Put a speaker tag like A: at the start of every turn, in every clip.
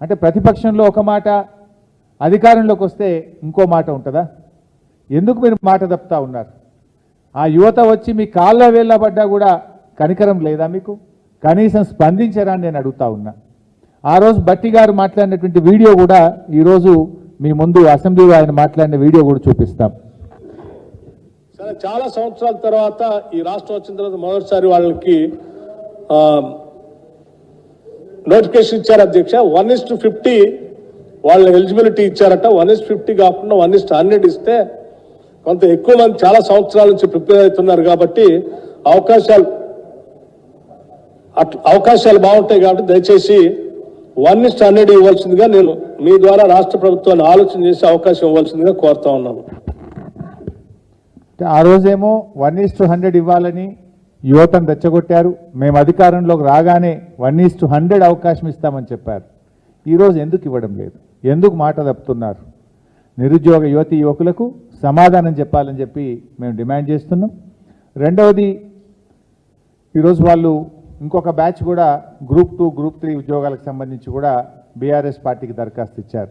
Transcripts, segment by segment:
A: అంటే ప్రతిపక్షంలో ఒక మాట అధికారంలోకి వస్తే ఇంకో మాట ఉంటుందా? ఎందుకు మీరు మాట తప్పుతా ఉన్నారు? ఆ యువత వచ్చి మీ కాళ్ళ వేళ్ళ పడ్డా కూడా కనికరం లేదా మీకు? కనీసం స్పందించరా నేను అడుగుతా ఉన్నా. ఆ రోజు బట్టి గారు మాట్లాడినటువంటి వీడియో కూడా ఈరోజు మీ ముందు అసెంబ్లీలో ఆయన మాట్లాడిన వీడియో కూడా చూపిస్తాం.
B: చాలా సంవత్సరాల తర్వాత ఈ రాష్ట్రం వచ్చిన తర్వాత మొదటిసారి వాళ్ళకి నోటిఫికేషన్ ఇచ్చారు అధ్యక్ష. వన్ ఇస్ టు ఫిఫ్టీ వాళ్ళ ఎలిజిబిలిటీ ఇచ్చారట. వన్ ఇస్ ఫిఫ్టీ కాకుండా వన్ ఇస్ హండ్రెడ్ ఇస్తే కొంత ఎక్కువ మంది చాలా సంవత్సరాల నుంచి ప్రిపేర్ అవుతున్నారు కాబట్టి అవకాశాలు అట్ అవకాశాలు బాగుంటాయి కాబట్టి దయచేసి వన్ ఇస్ హండ్రెడ్ ఇవ్వాల్సిందిగా నేను మీ ద్వారా రాష్ట్ర ప్రభుత్వాన్ని ఆలోచన చేసే అవకాశం ఇవ్వాల్సిందిగా కోరుతా ఉన్నాను.
A: ఆ రోజేమో వన్ ఇస్ టు హండ్రెడ్ ఇవ్వాలని యువతను రెచ్చగొట్టారు. మేము అధికారంలోకి రాగానే వన్ ఈస్ టు హండ్రెడ్ అవకాశం ఇస్తామని చెప్పారు. ఈరోజు ఎందుకు ఇవ్వడం లేదు? ఎందుకు మాట తప్పుతున్నారు? నిరుద్యోగ యువతి యువకులకు సమాధానం చెప్పాలని చెప్పి మేము డిమాండ్ చేస్తున్నాం. రెండవది ఈరోజు వాళ్ళు ఇంకొక బ్యాచ్ కూడా గ్రూప్ టూ గ్రూప్ త్రీ ఉద్యోగాలకు సంబంధించి కూడా బీఆర్ఎస్ పార్టీకి దరఖాస్తు ఇచ్చారు.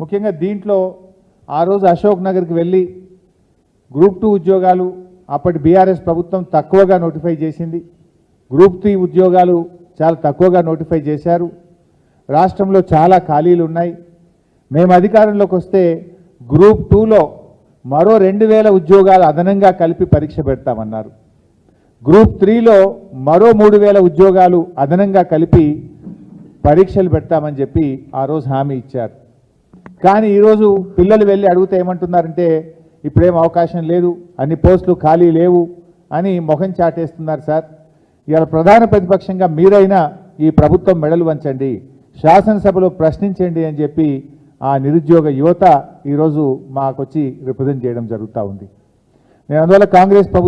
A: ముఖ్యంగా దీంట్లో ఆ రోజు అశోక్ నగర్కి వెళ్ళి గ్రూప్ టూ ఉద్యోగాలు అప్పటి బీఆర్ఎస్ ప్రభుత్వం తక్కువగా నోటిఫై చేసింది. గ్రూప్ త్రీ ఉద్యోగాలు చాలా తక్కువగా నోటిఫై చేశారు. రాష్ట్రంలో చాలా ఖాళీలు ఉన్నాయి. మేము అధికారంలోకి వస్తే గ్రూప్ టూలో మరో రెండు వేల ఉద్యోగాలు అదనంగా కలిపి పరీక్ష పెడతామన్నారు. గ్రూప్ త్రీలో మరో మూడు వేల ఉద్యోగాలు అదనంగా కలిపి పరీక్షలు పెడతామని చెప్పి ఆ రోజు హామీ ఇచ్చారు. కానీ ఈరోజు పిల్లలు వెళ్ళి అడిగితే ఏమంటున్నారంటే ఇప్పుడేం అవకాశం లేదు అన్ని పోస్టులు ఖాళీ లేవు అని మొహం చాటేస్తున్నారు సార్. ఇవాళ ప్రధాన ప్రతిపక్షంగా మీరైనా ఈ ప్రభుత్వం మెడలు వంచండి శాసనసభలో ప్రశ్నించండి అని చెప్పి ఆ నిరుద్యోగ యువత ఈరోజు మాకొచ్చి రిప్రజెంట్ చేయడం జరుగుతూ ఉంది. నేను అందువల్ల కాంగ్రెస్ ప్రభుత్వం